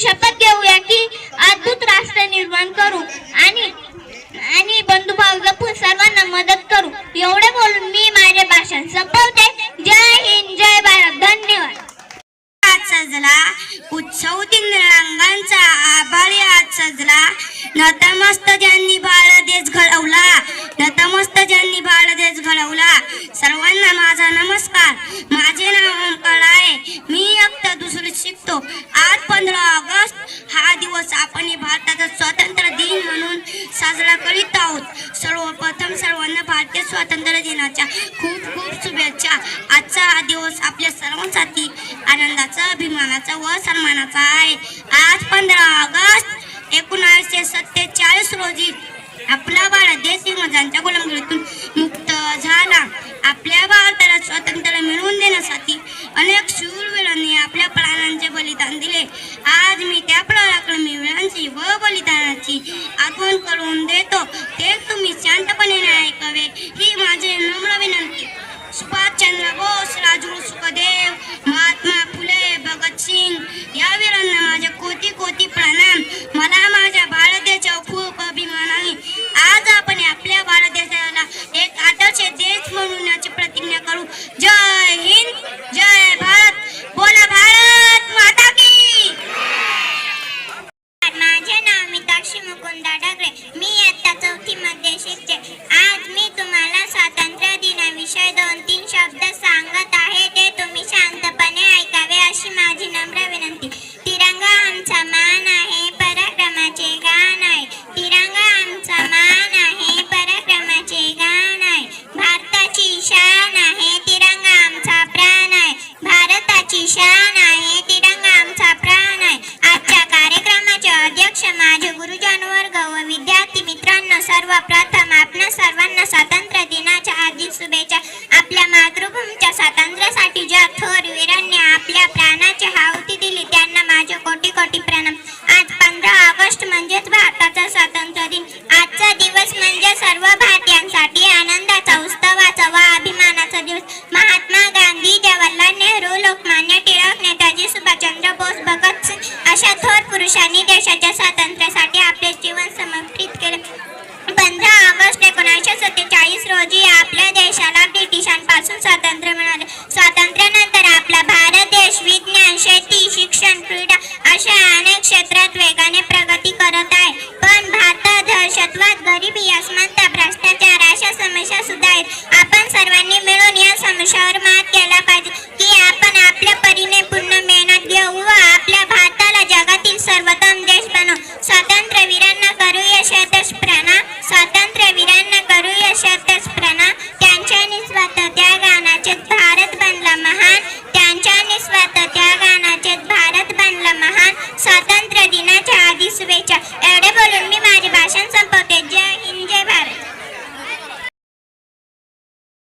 शपथ घेऊया की अद्भुत राष्ट्र निर्माण करू आणि आणि बंधुभाव जपून सर्वांना मदत करू. एवढे बोलून मी माझे भाषण संपवते. जय हिंद जय भारत. धन्यवाद. सजला उत्सव दिन रंगांचा आभारी आज सजला. नतमस्त ज्यांनी बाळ देश घडवला नतमस्त ज्यांनी बाळ देश घडवला. सर्वांना माझा नमस्कार. माझे नाव ओंकार आहे. मी इयत्ता दुसरी शिकतो. पंधरा ऑगस्ट हा दिवस आपण हे भारताचा स्वातंत्र्य दिन म्हणून साजरा करीत आहोत. सर्वप्रथम सर्वांना भारतीय स्वातंत्र्य दिनाच्या खूप खूप शुभेच्छा. आजचा हा दिवस आपल्या सर्वांसाठी आनंदाचा अभिमानाचा व सन्मानाचा आहे. आज पंधरा ऑगस्ट एकोणीसशे सत्तेचाळीस रोजी आपला भारत देश इंग्रजांच्या गुलामगिरीतून मुक्त झाला. आपल्या भारताला स्वातंत्र्य मिळवून देण्यासाठी अनेक शूरवीरांनी आपल्या प्राणांचे बलिदान दिले आज मी त्या पराक्रमी वीरांची व बलिदानाची आठवण करून देतो. ते तुम्ही शांतपणे ऐकावे ही माझे नम्र विनंती. सुभाषचंद्र बोस राजू सुखदेव महात्मा फुले भगतसिंग या वीरांना माझे कोटी कोटी प्रणाम. मला माझ्या भारत देशावर खूप अभिमान आहे. आज आपण आपल्या भारत देशाला एक आदर्श देश म्हणून प्रतिज्ञा करू. स्वातंत्र्य दिनाच्या हार्दिक शुभेच्छा. आपल्या मातृभूमीच्या स्वातंत्र्यासाठी ज्या थोर वीरांनी आपल्या प्राणाची आहुती दिली त्यांना माझे कोटी कोटी प्रणाम. आज पंधरा ऑगस्ट म्हणजेच देशाला ब्रिटिशांपासून स्वातंत्र्य मिळाले. स्वातंत्र्यानंतर आपला भारत देश विज्ञान शेती शिक्षण क्रीडा अशा अनेक क्षेत्रात वेगाने प्रगती करत आहे. पण भारतात दहशतवाद गरिबी असमानता भ्रष्टाचार अशा समस्या सुद्धा आहेत. आपण सर्वांनी मिळून या समस्यावर मात केला पाहिजे की आपण आपल्या परीने पूर्ण मेहनत घेऊ व आपल्या भारताला जगातील सर्वोत्तम देश बनवू स्वातंत्र्यवीरांना करूया शतश प्रणाम. स्वातंत्र्य वीरांना करूया शतश प्रणाम.